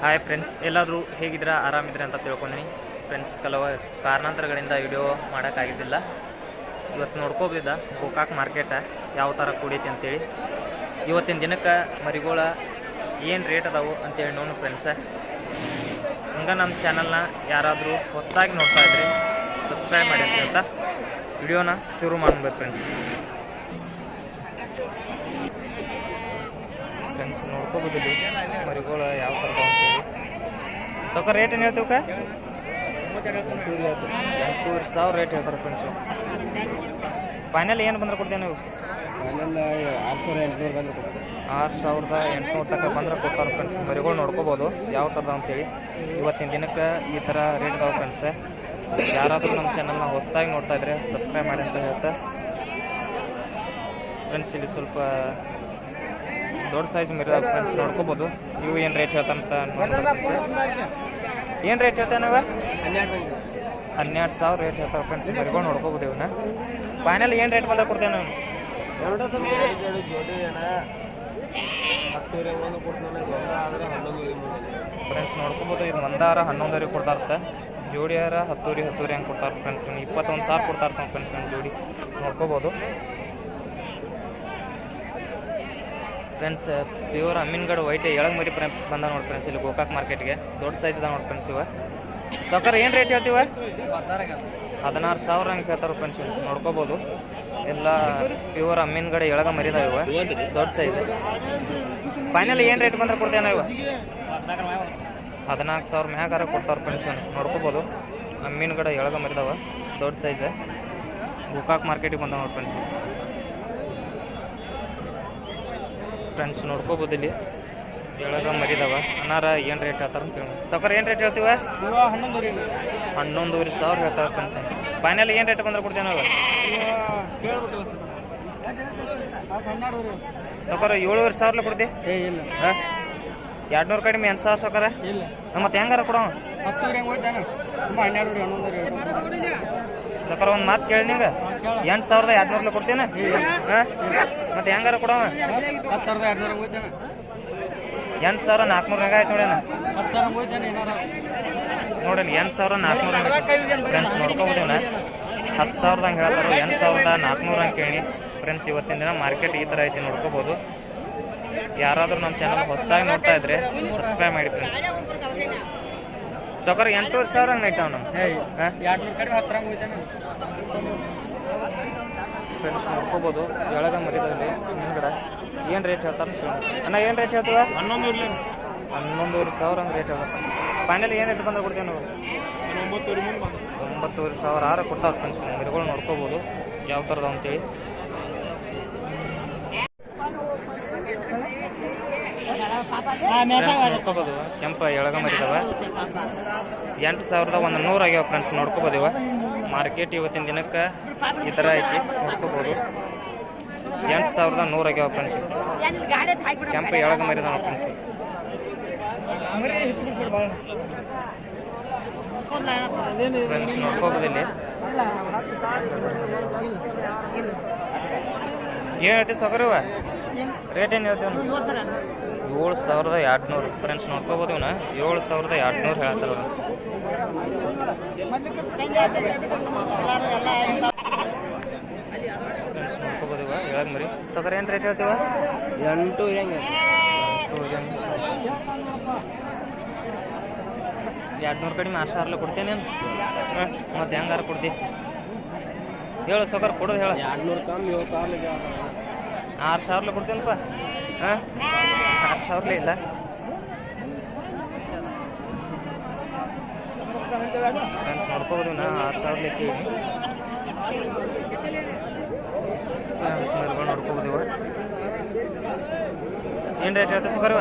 Hi friends, ಎಲ್ಲಾದರೂ ಹೇಗಿದ್ದೀರಾ? ಆರಾಮಿದ್ರೆ ಅಂತ ತಿಳ್ಕೊಂಡಿನಿ. ಫ್ರೆಂಡ್ಸ್, ಕೆಲವು ಕಾರಣಾಂತರಗಳಿಂದ ವಿಡಿಯೋ ಮಾಡೋಕ್ಕಾಗಿದ್ದಿಲ್ಲ. ಇವತ್ತು ನೋಡ್ಕೋಬಿದ್ದ ಗೋಕಾಕ್ ಮಾರ್ಕೆಟ ಯಾವ ಥರ ಕೂಡೈತಿ ಅಂತೇಳಿ. ಇವತ್ತಿನ ದಿನಕ್ಕೆ ಮರಿಗೋಳ ಏನು ರೇಟ್ ಅದಾವು ಅಂತೇಳಿ ನೋಡು ಫ್ರೆಂಡ್ಸ. ಹಂಗೆ ನಮ್ಮ ಚಾನಲ್ನ ಯಾರಾದರೂ ಹೊಸದಾಗಿ ನೋಡ್ತಾ ಇದ್ರಿ ಸಬ್ಸ್ಕ್ರೈಬ್ ಮಾಡಿ ಅಂತ ವಿಡಿಯೋನ ಶುರು ಮಾಡ್ಬೇಕು ಫ್ರೆಂಡ್ಸ್. ಫ್ರೆಂಡ್ಸ್ ನೋಡ್ಕೋಬೋದಿಲ್ಲಿ. ಮರಿಗಳು ಯಾವ ಥರ ಅಂತೇಳಿ ಸ್ವಲ್ಪ ರೇಟ್ ಏನು ಹೇಳ್ತೀವಕ್ಕ? ಎಂಟೂವರೆ ಸಾವಿರ ರೇಟ್ ಹೇಳ್ತಾರೆ ಫ್ರೆಂಡ್ಸು ಫೈನಲ್ ಏನು ಬಂದ್ರೆ ಕೊಡ್ತೀವಿ ನೀವು? ಆರು ಸಾವಿರ ಎಂಟುನೂರು ಬಂದು ಕೊಡ್ತೀವಿ. ಆರು ಸಾವಿರದ ಎಂಟುನೂರು ತನಕ ಬಂದ್ರೆ ಕೊಡ್ತಾರೆ ಫ್ರೆಂಡ್ಸ್ ಮರಿಗಳು ನೋಡ್ಕೋಬೋದು ಯಾವ ಥರದ ಅಂತೇಳಿ ಇವತ್ತಿನ ದಿನಕ್ಕೆ ಈ ಥರ ರೇಟ್ ಇದಾವೆ ಫ್ರೆಂಡ್ಸ್ ಯಾರಾದರೂ ನಮ್ಮ ಚಾನಲ್ನ ಹೊಸದಾಗಿ ನೋಡ್ತಾ ಇದ್ರೆ ಸಬ್ಸ್ಕ್ರೈಬ್ ಮಾಡಿ ಅಂತ ಹೇಳ್ತಾ. ಫ್ರೆಂಡ್ಸ್ ಇಲ್ಲಿ ಸ್ವಲ್ಪ ದೊಡ್ಡ ಸೈಜ್ ಮಿರ ಫ್ರೆಂಡ್ಸ್ ನೋಡ್ಕೋಬೋದು. ಇವು ಏನು ರೇಟ್ ಹೇಳ್ತಂತ ಏನು ರೇಟ್ ಹೇಳ್ತಾನವ ಹನ್ನೆರಡು ಸಾವಿರ ರೇಟ್ ಹೇಳ್ತಾರೆ ಫ್ರೆಂಡ್ಸ್ ಮಿರ್ಕೊಂಡು ನೋಡ್ಕೋಬೋದು ಇವನ್ನ ಫೈನಲ್ ಏನು ರೇಟ್ ಬಂದ್ರೆ ಕೊಡ್ತಾನೆ ಫ್ರೆಂಡ್ಸ್ ನೋಡ್ಕೋಬೋದು ಇದು ಮಂದಾರ ಹನ್ನೊಂದರಿಗೆ ಕೊಡ್ತಾರತ್ತ ಜೋಡಿಯಾರ ಹತ್ತೂರಿ ಹತ್ತೂರಿ ಹಂಗೆ ಕೊಡ್ತಾರೆ ಫ್ರೆಂಡ್ಸ್ ಇವ್ನು ಇಪ್ಪತ್ತೊಂದು ಸಾವಿರ ಕೊಡ್ತಾರೆ ಫ್ರೆಂಡ್ಸ್ ಜೋಡಿ. ನೋಡ್ಕೋಬೋದು. ಫ್ರೆಂಡ್ಸ್ ಪ್ಯೂರ್ ಅಮ್ಮಿನಗಡ್ ವೈಟ್ ಎಳಗ್ ಮರಿ ಬಂದ ನೋಡಿ ಫ್ರೆಂಡ್ಸ್ ಇಲ್ಲಿ ಗೋಕಾಕ್ ಮಾರ್ಕೆಟ್ಗೆ ದೊಡ್ಡ ಸೈಜ್ ಅದ ನೋಡಿ ಫ್ರೆಂಡ್ಸ್ ಇವ. ಸೌಕರ್ ಏನು ರೇಟ್ ಹೇಳ್ತೀವ? ಹದಿನಾರು ಸಾವಿರ ಹಂಗೆ ಹೇಳ್ತಾರೆ ಫ್ರೆಂಡ್ಸ್ ನೋಡ್ಕೋಬೋದು. ಎಲ್ಲ ಪ್ಯೂರ್ ಅಮ್ಮಿನಗಡ ಎಳಗ ಮರಿದಾವ ಇವ. ದೊಡ್ಡ ಸೈಜ್ ಫೈನಲ್ ಏನು ರೇಟ್ ಬಂದ್ರೆ ಕೊಡ್ತೇನೆ ಇವ? ಹದಿನಾಲ್ಕು ಸಾವಿರ ಮ್ಯಾಗಾರ ಕೊಡ್ತಾರೆ ಫ್ರೆಂಡ್ಸ್ ನೋಡ್ಕೋಬೋದು. ಅಮ್ಮಿನಗಡ ಎಳಗ ಮರಿದಾವ ದೊಡ್ಡ ಸೈಜ್ ಗೋಕಾಕ್ ಮಾರ್ಕೆಟಿಗೆ ಬಂದ ನೋಡಿ ಫ್ರೆಂಡ್ಸ್ ಫ್ರೆಂಡ್ಸ್ ನೋಡ್ಕೋಬೋದು ಇಲ್ಲಿ ಕೇಳೋದ ಮರಿದವ. ಅನಾರ ಏನು ರೇಟ್ ಹೇಳ್ತಾರೆ ಅಂತ ಸೌಕರ್ ಏನು ರೇಟ್ ಹೇಳ್ತೀವ? ಹನ್ನೊಂದುವರೆ ಹನ್ನೊಂದುವರೆ ಸಾವಿರ ಹೇಳ್ತಾರೆ ಫ್ರೆಂಡ್ಸ್ ಫೈನಲ್ ಏನು ರೇಟ್ ಬಂದ್ರೆ ಕೊಡ್ತೇವೆ ನಾವು? ಸೌಕರ್ ಏಳುವರೆ ಸಾವಿರ ಕೊಡ್ತಿ? ಇಲ್ಲ. ಹಾಂ? ಎರಡು ನೂರು ಕಡಿಮೆ ಎಂಟು ಸಾವಿರ ಸೌಕರ ಇಲ್ಲ. ಮತ್ತೆ ಹೆಂಗಾರ ಕೊಡೋ ಹತ್ತೂರು ಹೆಂಗೆ ಹೋಯ್ತಾನೆ. ಸುಮ್ಮ ಹನ್ನೆರಡು ಹನ್ನೊಂದು ರೀ ಸೌಕರ ಒಂದು ಮಾತು ಕೇಳಿ ನಿಂಗೆ. ಎಂಟು ಸಾವಿರದ ಎರಡ್ನೂರ್ಲಿ ಕೊಡ್ತೇನೆ. ಹಾಂ? ಮತ್ತೆ ಹೆಂಗಾರ ಕೊಡವ? ಹತ್ತು ಸಾವಿರದ ಎರಡ್ನೂರ ಎಂಟು ಸಾವಿರ ನಾಲ್ಕುನೂರ ಹೆಂಗ ಆಯ್ತು ನೋಡೇನ. ನೋಡೇನ ಎಂಟು ಸಾವಿರ ನಾಲ್ಕುನೂರ ಫ್ರೆಂಡ್ಸ್ ನೋಡ್ಕೊಬೋದೇನ? ಹತ್ತು ಸಾವಿರದ ಹಂಗೆ ಹೇಳ್ತಾರೆ ಎಂಟು ಸಾವಿರದ ನಾಲ್ಕುನೂರು ಹಂಗೆ ಕೇಳಿ. ಫ್ರೆಂಡ್ಸ್ ಇವತ್ತಿನ ದಿನ ಮಾರ್ಕೆಟ್ ಈ ಥರ ಐತಿ ನೋಡ್ಕೋಬೋದು. ಯಾರಾದರೂ ನಮ್ಮ ಚಾನಲ್ ಹೊಸದಾಗಿ ನೋಡ್ತಾ ಇದ್ರೆ ಸಬ್ಸ್ಕ್ರೈಬ್ ಮಾಡಿ ಫ್ರೆಂಡ್ಸ್ ಸೌಕರ್ ಎಂಟೂವರೆ ಸಾವಿರ ಹಂಗೆ ಐತಾವ ನಮ್ಮ ಫ್ರೆಂಡ್ಸ್ ನೋಡ್ಕೋಬೋದು ಎಳಗ ಮರಿದಲ್ಲಿ ಹಿಂದ್ಗಡೆ. ಏನು ರೇಟ್ ಹೇಳ್ತಾರೆ ಅಣ್ಣ ಏನು ರೇಟ್ ಹೇಳ್ತೀವ? ಹನ್ನೊಂದು ಇರಲಿ ಹನ್ನೊಂದುವರೆ ಸಾವಿರ ಹಂಗೆ ರೇಟ್ ಹೇಳ್ತಾರೆ ಫೈನಲ್ ಏನು ರೇಟ್ ಬಂದ ಕೊಡ್ತೀವಿ ನಾವು ಒಂಬತ್ತೂವರೆ ಸಾವಿರ ಆರ ಕೊಡ್ತಾರೆ ಫ್ರೆಂಡ್ಸ್ ಮರಿಗಳು ನೋಡ್ಕೋಬೋದು. ಯಾವ ಥರದ ಅಂತೇಳಿ ಫ್ರೆಂಡ್ಸ್ ನೋಡ್ಕೋಬೋದು? ಕೆಂಪ ಎಳಗ ಮರಿದವ. ಎಂಟು ಸಾವಿರದ ಒಂದು ನೂರು ಆಗ್ಯಾವ ಫ್ರೆಂಡ್ಸ್ ನೋಡ್ಕೋಬೋದು ಇವ. ಮಾರ್ಕೆಟ್ ಇವತ್ತಿನ ದಿನಕ್ಕೆ ಈ ಥರ ಐತಿ ನೋಡ್ಕೋಬೋದು. ಎಂಟು ಸಾವಿರದ ನೂರು ಆಗ್ಯಾವ ಫ್ರೆಂಡ್ಸ್ ಕೆಂಪ ಎಳಗ ಮರಿದವ ಫ್ರೆಂಡ್ಸ್ ಫ್ರೆಂಡ್ಸ್ ನೋಡ್ಕೋಬೋದು ಇಲ್ಲಿ. ಏನು ಹೇಳ್ತೀವಿ ಸಗರವ ರೇಟ್ ಏನು ಹೇಳ್ತೀವಿ? ಏಳು ಸಾವಿರದ ಎರಡು ನೂರು ಫ್ರೆಂಡ್ಸ್ ನೋಡ್ಕೋಬೋದು ಇವನ. ಏಳು ಸಾವಿರದ ಎರಡು ಹೇಳ್ತಾರ. ಫ್ರೆಂಡ್ಸ್ ನೋಡ್ಕೋಬೋದು ಇವ ಹೇಳಕ್ ಮರಿ. ಸಗರ ಏನು ರೇಟ್ ಹೇಳ್ತೀವ? ಎಂಟು ಹೆಂಗೆ ಎರಡು ನೂರು ಕಡಿಮೆ ಆರು ಸಾವಿರ ಕೊಡ್ತೇನೆ ಹಾಂ ಮತ್ತೆ ಹೆಂಗಾರ ಕೊಡ್ತಿ? ಹೇಳು ಸಗರ್ ಕೊಡೋದು ಹೇಳ. ಎರಡು ನೂರು ಕಮ್ಮಿ ಏಳು ಸಾವಿರ ಆರು ಸಾವಿರ ಕೊಡ್ತೀನಪ್ಪ. ಹಾಂ? ಆರು ಸಾವಿರ ಇಲ್ಲ. ನೋಡ್ಕೋಬೋದು ನಾ ಆರು ಸಾವಿರ ಏನ್ ನೋಡ್ಕೋಬೋದು ಇವ ಏನು ರೇಟ್ ಹೇಳ್ತಾ ಸುಗರ್ ಇವ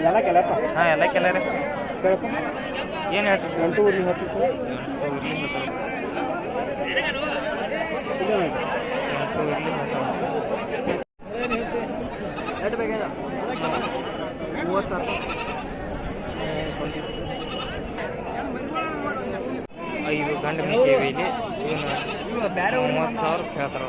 ಎಲ್ಲ ಕೆಲಪ್ಪ ಹಾಂ ಎಲ್ಲ ಕೆಲ ರೀ ಕೇಳಪ್ಪ. ಏನು ಹೇಳ್ತೀವಿ ಎಂಟು ಊರಿಗೆ ಹತ್ತು ಎಂಟು. ಎಂಟು. ಎಷ್ಟು ಬೇಗ ಮೂವತ್ತು ಸಾವಿರ. ಐದು ಗಂಡು ಮೇಕೆ ಮೂವತ್ತು ಸಾವಿರ ಕೇಳ್ತಾರೆ